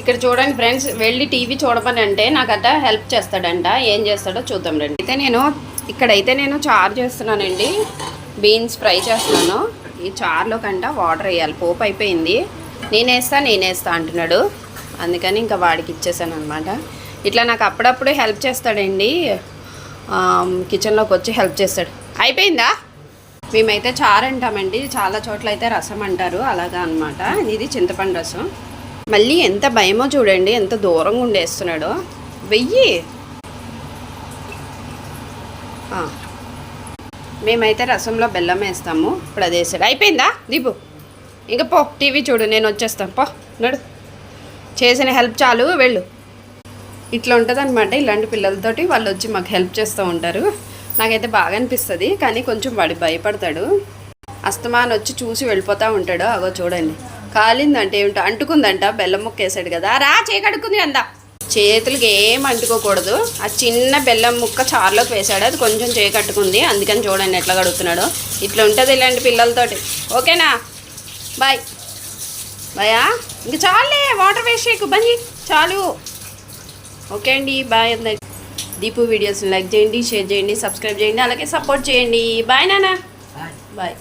ఇక్కడ చూడండి ఫ్రెండ్స్ వెళ్ళి టీవీ చూడమని అంటే నాకట హెల్ప్ చేస్తాడంట. ఏం చేస్తాడో చూద్దాం రండి. అయితే నేను ఇక్కడైతే నేను చారు చేస్తున్నానండి. బీన్స్ ఫ్రై చేస్తున్నాను. ఈ చారులో కంట వాటర్ వేయాలి. పోపు అయిపోయింది. నేనేస్తా నేనేస్తా అంటున్నాడు. అందుకని ఇంకా వాడికి ఇచ్చేసాను అనమాట ఇట్లా నాకు అప్పుడప్పుడు హెల్ప్ చేస్తాడండి. కిచెన్లోకి వచ్చి హెల్ప్ చేస్తాడు. అయిపోయిందా? మేమైతే చారు అంటామండి. చాలా చోట్ల అయితే రసం అంటారు. అలాగా అనమాట ఇది చింతపండు రసం. మళ్ళీ ఎంత భయమో చూడండి ఎంత దూరంగా ఉండేస్తున్నాడో. వెయ్యి. మేమైతే రసంలో బెల్లం వేస్తాము ఇప్పుడు అది వేసాడు అయిపోయిందా? దీపు. ఇంకా పో టీవీ చూడు నేను వచ్చేస్తాను. పో నడు. చేసిన హెల్ప్ చాలు వెళ్ళు. ఇట్లా ఉంటుంది అనమాట ఇలాంటి పిల్లలతోటి వాళ్ళు వచ్చి మాకు హెల్ప్ చేస్తూ ఉంటారు. నాకైతే బాగా అనిపిస్తుంది కానీ కొంచెం వాడు భయపడతాడు. అస్తమాన్ వచ్చి చూసి వెళ్ళిపోతూ ఉంటాడు. అగో చూడండి. కాలిందంటే ఏమిటో అంటుకుందంట బెల్లం ముక్క వేసాడు కదా. రా చేయకడుకుంది అందా. చేతులకి ఏం అంటుకోకూడదు. ఆ చిన్న బెల్లం ముక్క చారులోకి వేసాడు. అది కొంచెం చేయకట్టుకుంది అందుకని చూడండి ఎట్లా కడుగుతున్నాడు. ఇట్లా ఉంటుంది ఇలాంటి పిల్లలతోటి. ఓకేనా? బాయ్. బాయా? ఇంక చాలే వాటర్ వేస్ట్ చేయకు. బంజీ చాలు. ఓకే అండి బాయ్ అందరికి. దీపు వీడియోస్ లైక్ చేయండి షేర్ చేయండి సబ్స్క్రైబ్ చేయండి అలాగే సపోర్ట్ చేయండి. బాయ్ నాన్న. బాయ్.